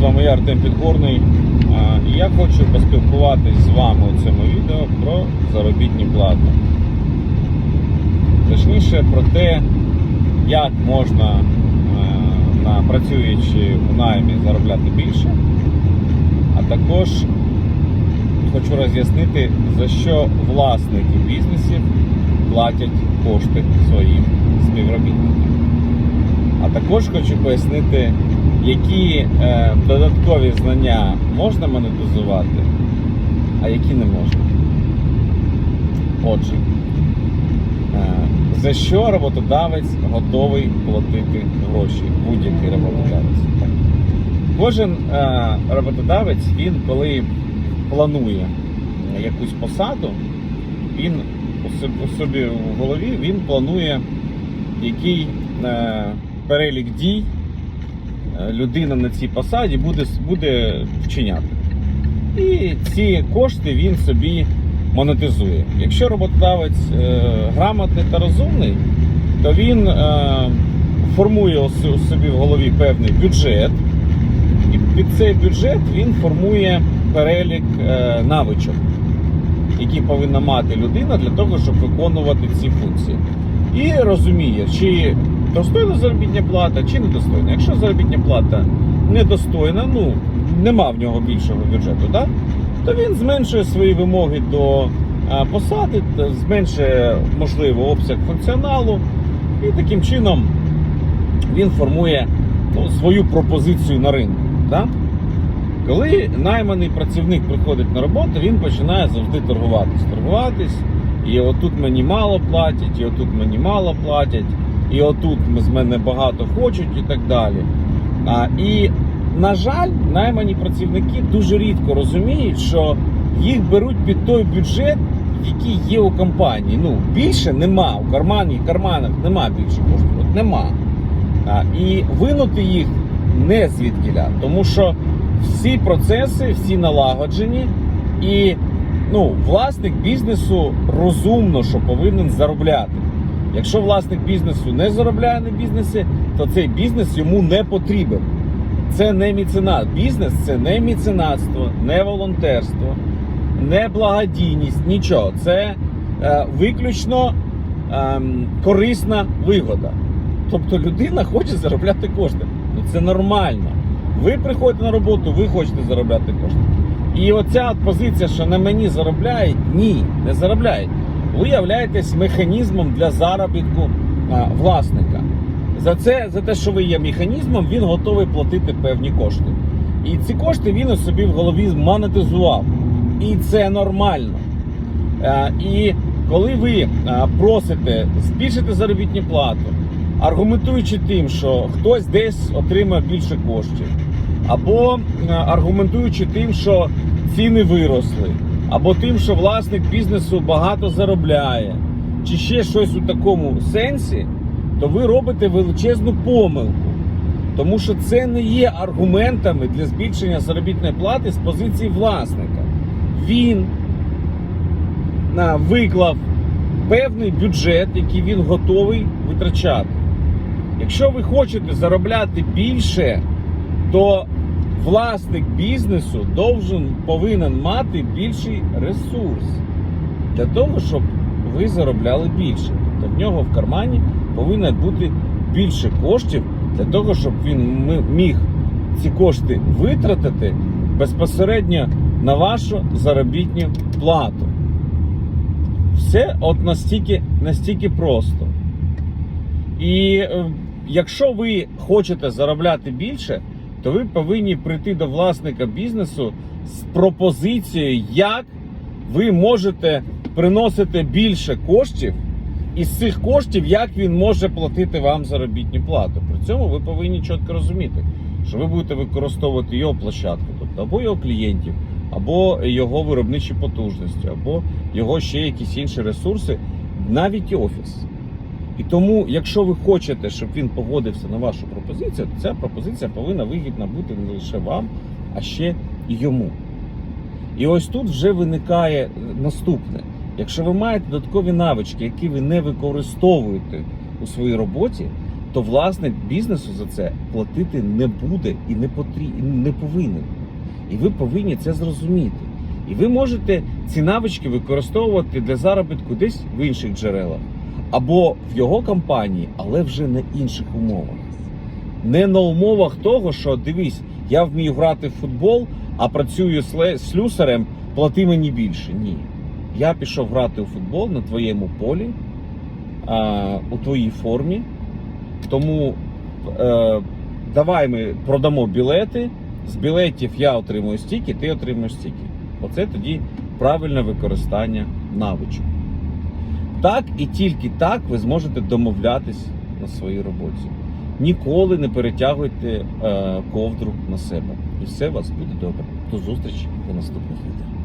з вами я Артем Підгорний. І я хочу поспілкуватись з вами у цьому відео про заробітні плати. Точніше про те, як можна е, працюючи у наймі заробляти більше. А також хочу роз'яснити, за що власники бізнесів платять кошти своїм співробітникам. А також хочу пояснити, які е, додаткові знання можна монетизувати, а які не можна. Отже, е, за що роботодавець готовий платити гроші? Будь-який роботодавець. Кожен е, роботодавець, він коли планує якусь посаду, він у собі, в голові він планує, який е, перелік дій людина на цій посаді буде, буде вчиняти. І ці кошти він собі монетизує. Якщо роботодавець е, грамотний та розумний, то він е, формує у собі в голові певний бюджет, і під цей бюджет він формує перелік е, навичок, які повинна мати людина для того, щоб виконувати ці функції. І розуміє, чи достойна заробітня плата, чи недостойна. Якщо заробітня плата недостойна, ну нема в нього більшого бюджету, да? то він зменшує свої вимоги до посади, зменшує можливо обсяг функціоналу, і таким чином він формує ну, свою пропозицію на ринку. Да? Коли найманий працівник приходить на роботу, він починає завжди торгуватись. Торгуватись, і отут мені мало платять, і отут мені мало платять, і отут з мене багато хочуть і так далі. А, і, на жаль, наймані працівники дуже рідко розуміють, що їх беруть під той бюджет, який є у компанії. Ну, більше нема. У кармані, карманах нема більше коштів. От нема. А, і винути їх не звідкіля, тому що всі процеси, всі налагоджені, і ну, власник бізнесу розумно, що повинен заробляти. Якщо власник бізнесу не заробляє на бізнесі, то цей бізнес йому не потрібен. Це не міценат. Бізнес це не міценатство, не волонтерство, не благодійність, нічого. Це е, виключно ем, корисна вигода. Тобто людина хоче заробляти кошти. Ну це нормально. Ви приходите на роботу, ви хочете заробляти кошти. І оця позиція, що на мені заробляють, ні, не заробляють. Ви являєтесь механізмом для заробітку а, власника. За це, за те, що ви є механізмом, він готовий платити певні кошти. І ці кошти він у собі в голові монетизував. І це нормально. Е, І коли ви е, просите збільшити заробітну плату, аргументуючи тим, що хтось десь отримає більше коштів, або е, аргументуючи тим, що ціни виросли, або тим, що власник бізнесу багато заробляє, чи ще щось у такому сенсі, то ви робите величезну помилку. Тому що це не є аргументами для збільшення заробітної плати з позиції власника. Він виклав певний бюджет, який він готовий витрачати. Якщо ви хочете заробляти більше, то власник бізнесу должен, повинен мати більший ресурс для того, щоб ви заробляли більше. Тобто в нього в кармані повинно бути більше коштів для того, щоб він міг ці кошти витратити безпосередньо на вашу заробітну плату. Все от настільки, настільки просто. І е, якщо ви хочете заробляти більше, то ви повинні прийти до власника бізнесу з пропозицією, як ви можете приносити більше коштів, і з цих коштів, як він може платити вам заробітну плату. При цьому ви повинні чітко розуміти, що ви будете використовувати його площадку, тобто або його клієнтів, або його виробничі потужності, або його ще якісь інші ресурси, навіть офіс. І тому, якщо ви хочете, щоб він погодився на вашу пропозицію, то ця пропозиція повинна вигідна бути не лише вам, а ще і йому. І ось тут вже виникає наступне. Якщо ви маєте додаткові навички, які ви не використовуєте у своїй роботі, то власник бізнесу за це платити не буде і не потрі... і не повинен. І ви повинні це зрозуміти. І ви можете ці навички використовувати для заробітку десь в інших джерелах, або в його компанії, але вже на інших умовах. Не на умовах того, що дивись, я вмію грати в футбол, а працюю слюсарем, плати мені більше. Ні. Я пішов грати у футбол на твоєму полі, а, у твоїй формі. Тому е, давай ми продамо білети. З білетів я отримую стільки, ти отримуєш стільки. Оце тоді правильне використання навичок. Так і тільки так ви зможете домовлятись на своїй роботі. Ніколи не перетягуйте е, ковдру на себе. І все у вас буде добре. До зустрічі у наступних відео.